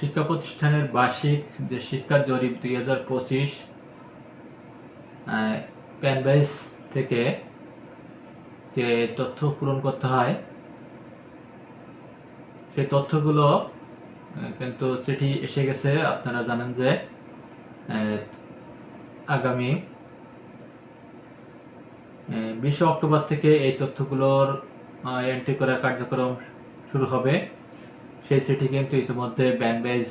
শিক্ষা প্রতিষ্ঠানের বার্ষিক যে শিক্ষা জরিপ দুই হাজার পঁচিশ প্যানবেস থেকে যে তথ্য পূরণ করতে হয়, সেই তথ্যগুলো কিন্তু চিঠি এসে গেছে। আপনারা জানেন যে আগামী বিশে অক্টোবর থেকে এই তথ্যগুলোর এন্ট্রি করার কার্যক্রম শুরু হবে। সেই চিঠি কিন্তু ইতিমধ্যে ব্যানবেজ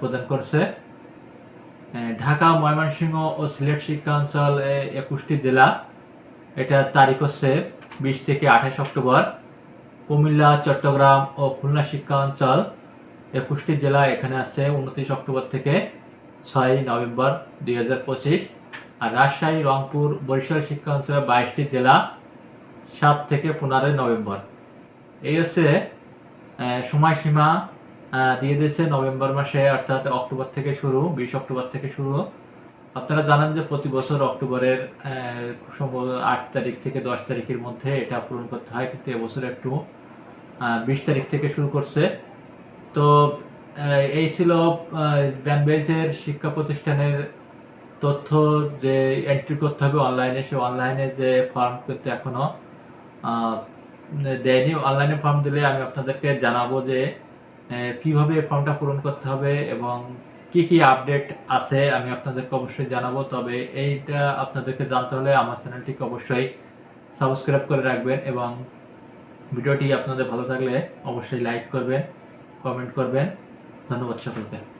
প্রদান করছে। ঢাকা, ময়মনসিংহ ও সিলেট শিক্ষা অঞ্চল একুশটি জেলা। এটা তারিখ হচ্ছে বিশ থেকে আঠাশ অক্টোবর। কুমিল্লা, চট্টগ্রাম ও খুলনা শিক্ষা অঞ্চল একুশটি জেলা এখানে আছে উনত্রিশ অক্টোবর থেকে ছয় নভেম্বর দুই হাজার পঁচিশ। আর রাজশাহী, রংপুর, বরিশাল শিক্ষা অঞ্চলে বাইশটি জেলা সাত থেকে পনেরোই নভেম্বর। এই হচ্ছে সময়সীমা দিয়ে দিয়েছে নভেম্বর মাসে অর্থাৎ অক্টোবর থেকে শুরু বিশ অক্টোবর থেকে শুরু। আপনারা জানেন যে প্রতি বছর অক্টোবরের সম্ভবত আট তারিখ থেকে দশ তারিখের মধ্যে এটা পূরণ করতে হয় কিন্তু এবছর একটু বিশ তারিখ থেকে শুরু করছে। তো এই ছিল ব্যানবেজের শিক্ষা প্রতিষ্ঠানের তথ্য যে এন্ট্রি করতে হবে অনলাইনে। সে অনলাইনে যে ফর্ম কিন্তু এখনও আহ, দেয়নি অনলাইনে ফর্ম দিলে আমি আপনাদেরকে জানাব যে কীভাবে ফর্মটা পূরণ করতে হবে এবং কি কি আপডেট আছে আমি আপনাদেরকে অবশ্যই জানাব। তবে এইটা আপনাদেরকে জানতে হলে আমার চ্যানেলটিকে অবশ্যই সাবস্ক্রাইব করে রাখবেন এবং ভিডিওটি আপনাদের ভালো থাকলে অবশ্যই লাইক করবেন কমেন্ট করবেন। ধন্যবাদ সকলকে।